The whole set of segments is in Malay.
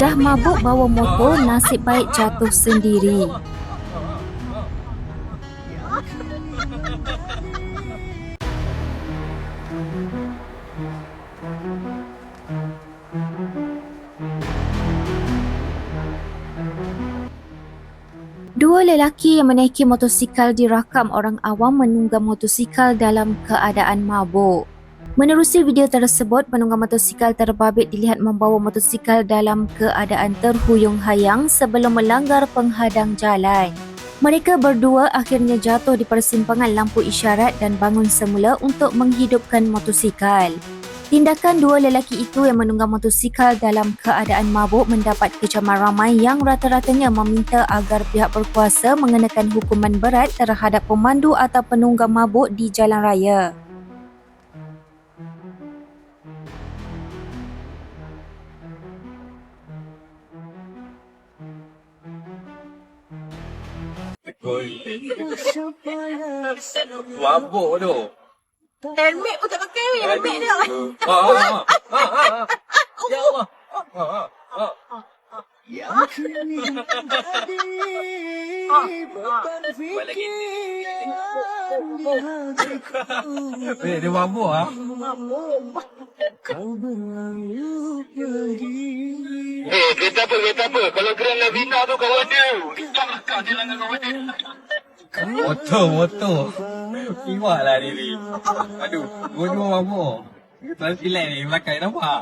Dah mabuk bawa motor, nasib baik jatuh sendiri. Dua lelaki yang menaiki motosikal dirakam orang awam menunggang motosikal dalam keadaan mabuk. Menerusi video tersebut, penunggang motosikal terbabit dilihat membawa motosikal dalam keadaan terhuyung hayang sebelum melanggar penghadang jalan. Mereka berdua akhirnya jatuh di persimpangan lampu isyarat dan bangun semula untuk menghidupkan motosikal. Tindakan dua lelaki itu yang menunggang motosikal dalam keadaan mabuk mendapat kecaman ramai yang rata-ratanya meminta agar pihak berkuasa mengenakan hukuman berat terhadap pemandu atau penunggang mabuk di jalan raya. Mabuk tu. Helmet pun tak pakai weh. Helmet dia. Ah, ah, ah, ah, ah. Ya Allah. Ah, ah, ah. Balik lagi. Eh, dia mabuk ah. Eh, kereta apa, kereta apa? Kalau Grand Lavina tu kawan dia. Kita dia dengan kawan. Motor, motor. Iwak lah diri. Aduh, dua-dua mabuk. Terlalu relax ni, belakang nampak.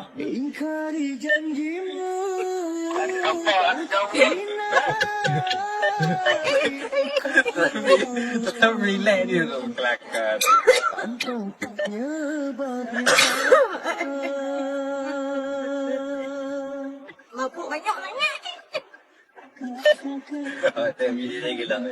Nampak, jauh. Tetap relax dia tu, kelakar. Mabuk banyak sangat. Oh, tak, lagi lah.